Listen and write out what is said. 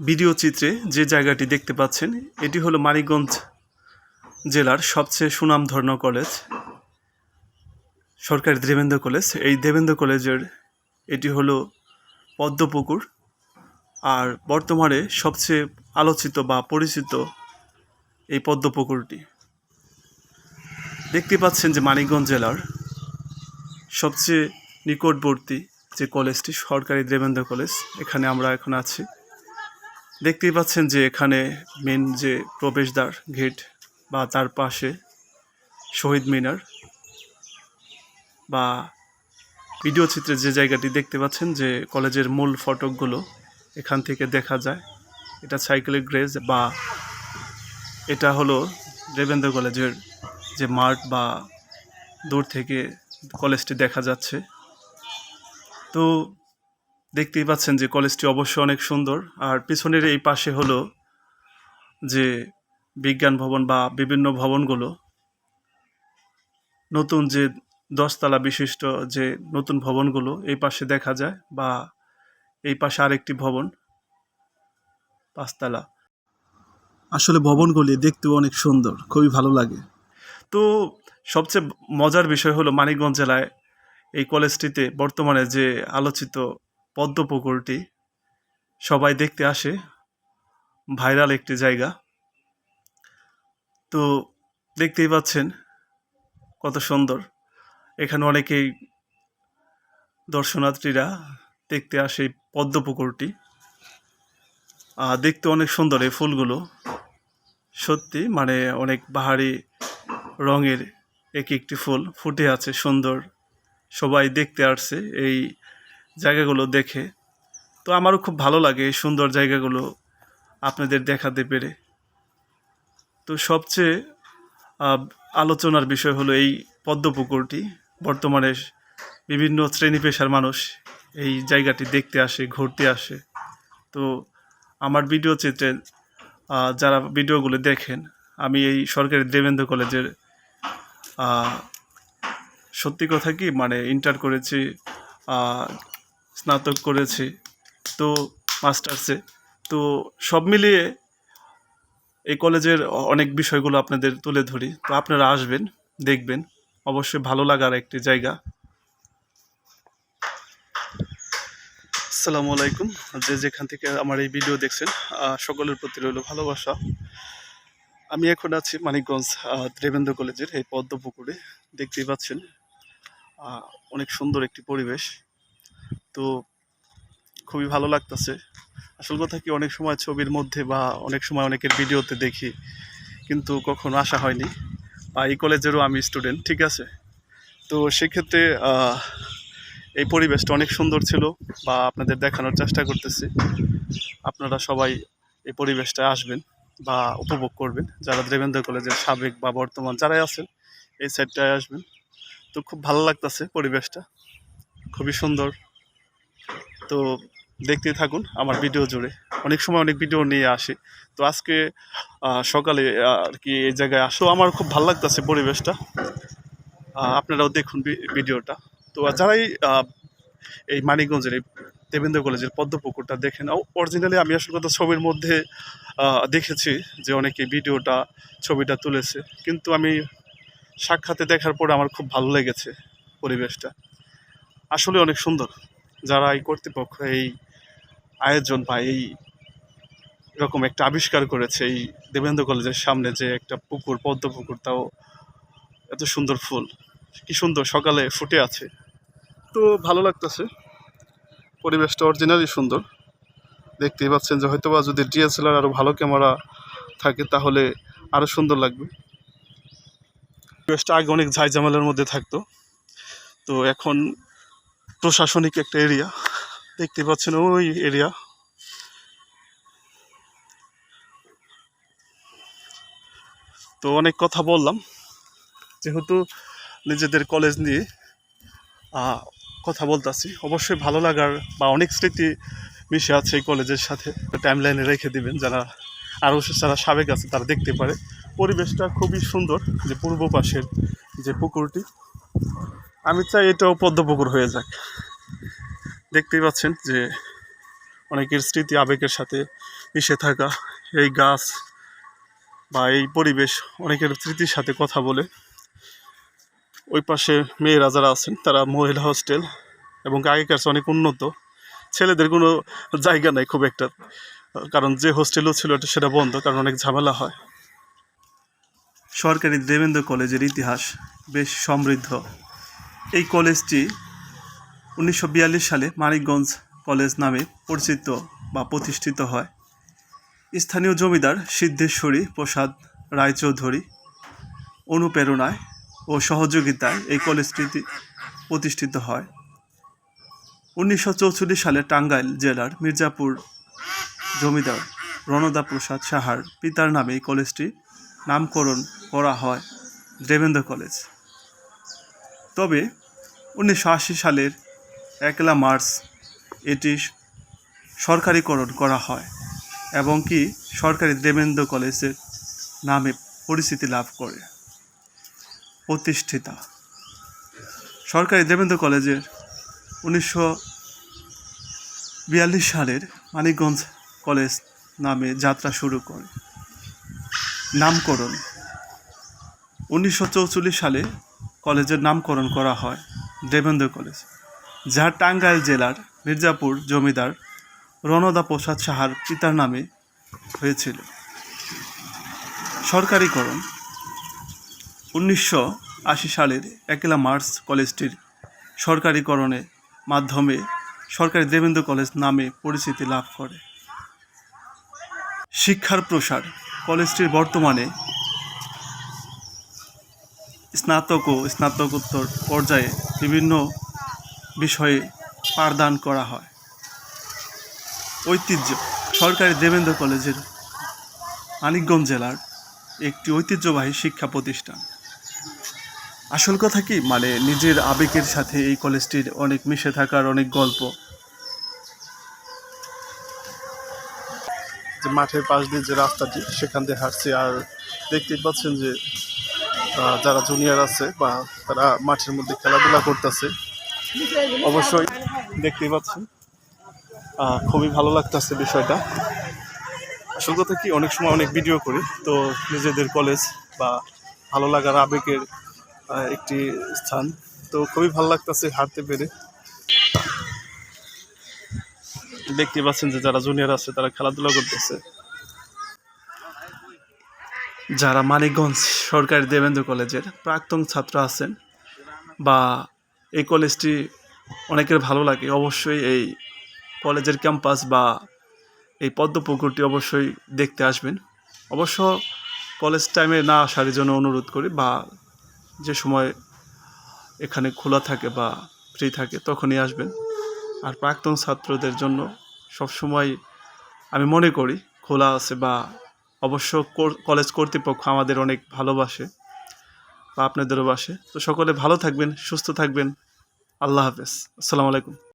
Video চিত্রে যে জায়গাটি দেখতে পাচ্ছেন, এটি হলো মানিকগঞ্জ জেলার সবচেয়ে সুনামধন্য কলেজ, সরকারি দেবেন্দ্র কলেজ। এই দেবেন্দ্র কলেজের এটি হলো পদ্মপুকুর। আর বর্তমানে সবচেয়ে আলোচিত বা পরিচিত এই পদ্মপুকুরটি। দেখতে পাচ্ছেন যে মানিকগঞ্জ জেলার সবচেয়ে নিকটবর্তী যে কলেজটি সরকারি দেবেন্দ্র কলেজ, এখানে আমরা এখন আছি। দেখতেই পাচ্ছেন যে এখানে মেন যে প্রবেশদ্বার গেট বা তার পাশে শহীদ মিনার বা ভিডিও চিত্রে যে জায়গাটি দেখতে পাচ্ছেন যে কলেজের মূল ফটকগুলো এখান থেকে দেখা যায়। এটা সাইকেলের গ্রেজ বা এটা হলো দেবেন্দ্র কলেজের যে মাঠ বা দূর থেকে কলেজটি দেখা যাচ্ছে। তো দেখতেই পাচ্ছেন যে কলেজটি অবশ্যই অনেক সুন্দর। আর পিছনের এই পাশে হলো যে বিজ্ঞান ভবন বা বিভিন্ন ভবনগুলো। নতুন যে দশতলা বিশিষ্ট যে নতুন ভবনগুলো এই পাশে দেখা যায় বা এই পাশে আরেকটি ভবন, পাঁচতলা। আসলে ভবনগুলি দেখতেও অনেক সুন্দর, খুবই ভালো লাগে। তো সবচেয়ে মজার বিষয় হলো মানিকগঞ্জ জেলায় এই কলেজটিতে বর্তমানে যে আলোচিত পদ্মপুকুরটি সবাই দেখতে আসে। ভাইরাল একটি জায়গা। তো দেখতেই পাচ্ছেন কত সুন্দর। এখানে অনেকেই দর্শনার্থীরা দেখতে আসে এই পদ্মপুকুরটি। দেখতে অনেক সুন্দর এই ফুলগুলো। সত্যি মানে অনেক বাহারি রঙের এক একটি ফুল ফুটে আছে, সুন্দর। সবাই দেখতে আসছে এই জায়গাগুলো দেখে। তো আমারও খুব ভালো লাগে এই সুন্দর জায়গাগুলো আপনাদের দেখাতে পেরে। তো সবচেয়ে আলোচনার বিষয় হলো এই পদ্মপুকুরটি। বর্তমানে বিভিন্ন শ্রেণি পেশার মানুষ এই জায়গাটি দেখতে আসে, ঘুরতে আসে। তো আমার ভিডিও চিত্রে যারা ভিডিওগুলো দেখেন, আমি এই সরকারি দেবেন্দ্র কলেজের সত্যি কথা কি মানে ইন্টার করেছি স্নাতক করেছি, তো মাস্টার্সে। তো সব মিলিয়ে এই কলেজের অনেক বিষয়গুলো আপনাদের তুলে ধরি। তো আপনারা আসবেন, দেখবেন। অবশ্যই ভালো লাগার একটি জায়গা। আসসালামু আলাইকুম। যে যেখান থেকে আমার এই ভিডিও দেখছেন সকলের প্রতি রইল ভালোবাসা। আমি এখন আছি মানিকগঞ্জ দেবেন্দ্র কলেজের এই পদ্মপুকুরে। দেখতেই পাচ্ছেন অনেক সুন্দর একটি পরিবেশ। তো খুবই ভালো লাগতেছে। আসল কথা কি, অনেক সময় ছবির মধ্যে বা অনেক সময় অনেকের ভিডিওতে দেখি, কিন্তু কখনো আসা হয়নি। বা এই কলেজেরও আমি স্টুডেন্ট, ঠিক আছে? তো সেক্ষেত্রে এই পরিবেশটা অনেক সুন্দর ছিল বা আপনাদের দেখানোর চেষ্টা করতেছি। আপনারা সবাই এই পরিবেশটা আসবেন বা উপভোগ করবেন। যারা দেবেন্দ্র কলেজের সাবেক বা বর্তমান যারাই আছেন, এই সাইডটায় আসবেন। তো খুব ভালো লাগতেছে পরিবেশটা। খুবই সুন্দর। তো দেখতে থাকুন আমার ভিডিও জুড়ে। অনেক সময় অনেক ভিডিও নিয়ে আসি। তো আজকে সকালে আর কি এই জায়গায় আসো। আমার খুব ভালো লাগতেছে পরিবেশটা। আপনারাও দেখুন ভিডিওটা। তো যারাই এই মানিকগঞ্জের, এই দেবেন্দ্র কলেজের পদ্মপুকুরটা দেখেন অরিজিনালি আমি আসল কথা ছবির মধ্যে দেখেছি যে অনেকে ভিডিওটা, ছবিটা তুলেছে। কিন্তু আমি সাক্ষাতে দেখার পরে আমার খুব ভালো লেগেছে পরিবেশটা। আসলে অনেক সুন্দর। যারা এই কর্তৃপক্ষ এই আয়োজন বা এই রকম একটা আবিষ্কার করেছে, এই দেবেন্দ্র কলেজের সামনে যে একটা পুকুর, পদ্ম পুকুর, তাও এত সুন্দর ফুল। কি সুন্দর, সকালে ফুটে আছে। তো ভালো লাগতেছে। পরিবেশটা অরিজিনালি সুন্দর। দেখতেই পাচ্ছেন যে হয়তো বা যদি ডিএসএলআর আরও ভালো ক্যামেরা থাকে, তাহলে আরও সুন্দর লাগবে। পরিবেশটা আগে অনেক ঝাইঝামেলার মধ্যে থাকতো। তো এখন প্রশাসনিক একটা এরিয়া দেখতে পাচ্ছেন ওই এরিয়া তো অনেক কথা বললাম। যেহেতু নিজেদের কলেজ নিয়ে কথা বলতেছি। অবশ্যই ভালো লাগার বা অনেক স্মৃতি মিশে আছে এই কলেজের সাথে। টাইম লাইনে রেখে দিবেন যারা আরও যারা সাবেক আছে তারা দেখতে পারে। পরিবেশটা খুবই সুন্দর, যে পূর্ব পাশের যে পুকুরটি। আমি চাই এটাও পদ্ম পুকুর হয়ে যাক। দেখতেই পাচ্ছেন যে অনেকের স্মৃতি আবেগের সাথে মিশে থাকা এই গাছ বা এই পরিবেশ অনেকের স্মৃতির সাথে কথা বলে। ওই পাশে মেয়েরা যারা আছেন, তারা মহিলা হোস্টেল এবং আগেকার অনেক উন্নত। ছেলেদের কোনো জায়গা নাই খুব একটা, কারণ যে হোস্টেলও ছিল এটা সেটা বন্ধ, কারণ অনেক ঝামেলা হয়। সরকারি দেবেন্দ্র কলেজের ইতিহাস বেশ সমৃদ্ধ। এই কলেজটি উনিশশো বিয়াল্লিশ সালে মানিকগঞ্জ কলেজ নামে পরিচিত বা প্রতিষ্ঠিত হয়। স্থানীয় জমিদার সিদ্ধেশ্বরী প্রসাদ রায়চৌধুরী অনুপ্রেরণায় ও সহযোগিতায় এই কলেজটি প্রতিষ্ঠিত হয়। উনিশশো সালে টাঙ্গাইল জেলার মির্জাপুর জমিদার রণদা প্রসাদ সাহার পিতার নামে এই কলেজটি নামকরণ করা হয়। দেবেন্দ্র কলেজ। তবে উনিশশো আশি সালের একলা মার্চ এটি সরকারিকরণ করা হয় এবং কি সরকারি দেবেন্দ্র কলেজের নামে পরিচিতি লাভ করে। প্রতিষ্ঠিতা। সরকারি দেবেন্দ্র কলেজের উনিশশো বিয়াল্লিশ সালের মানিকগঞ্জ কলেজ নামে যাত্রা শুরু করে। নামকরণ। উনিশশো সালে কলেজের নামকরণ করা হয়, দেবেন্দ্র কলেজ যা টাঙ্গাইল জেলার মির্জাপুর জমিদার রণদা প্রসাদ সাহার পিতার নামে হয়েছিল। সরকারিকরণ উনিশশো আশি সালের একলা মার্চ কলেজটির সরকারিকরণের মাধ্যমে সরকারি দেবেন্দ্র কলেজ নামে পরিচিতি লাভ করে। শিক্ষার প্রসার কলেজটির বর্তমানে স্নাতক ও স্নাতকোত্তর পর্যায়ে বিভিন্ন বিষয়ে পাঠদান করা হয়। ঐতিহ্য, সরকারি দেবেন্দ্র কলেজের মানিকগঞ্জ জেলার একটি ঐতিহ্যবাহী শিক্ষা প্রতিষ্ঠান। আসল কথা কি? মানে নিজের আবেগের সাথে এই কলেজটির অনেক মিশে থাকার অনেক গল্প। যে মাঠের পাশ দিয়ে যে রাস্তাটি, সেখান দিয়ে হাঁটছি আর দেখতেই পাচ্ছেন যে যারা জুনিয়র আছে বা তারা মাঠের মধ্যে খেলাধুলা করতেছে, অবশ্যই দেখতেই পাচ্ছেন। খুবই ভালো লাগতেছে বিষয়টা। আসল কথা কি, অনেক সময় অনেক ভিডিও করি, তো নিজেদের কলেজ বা ভালো লাগার আবেগের একটি স্থান। তো খুবই ভালো লাগতেছে হাঁটতে পেরে। দেখতে পাচ্ছেন যে যারা জুনিয়র আছে, তারা খেলাধুলা করতেছে। যারা মানিকগঞ্জ সরকারি দেবেন্দ্র কলেজের প্রাক্তন ছাত্র আছেন বা এই কলেজটি অনেকের ভালো লাগে, অবশ্যই এই কলেজের ক্যাম্পাস বা এই পদ্মপুকুরটি অবশ্যই দেখতে আসবেন। অবশ্য কলেজ টাইমে না আসার জন্য অনুরোধ করি বা যে সময় এখানে খোলা থাকে বা ফ্রি থাকে তখনই আসবেন। আর প্রাক্তন ছাত্রদের জন্য সবসময় আমি মনে করি খোলা আছে বা অবশ্য কলেজ কর্তৃপক্ষ আমাদের অনেক ভালোবাসে বা আপনাদেরও বাসে। তো সকলে ভালো থাকবেন, সুস্থ থাকবেন। আল্লাহ হাফেজ। আসসালামু আলাইকুম।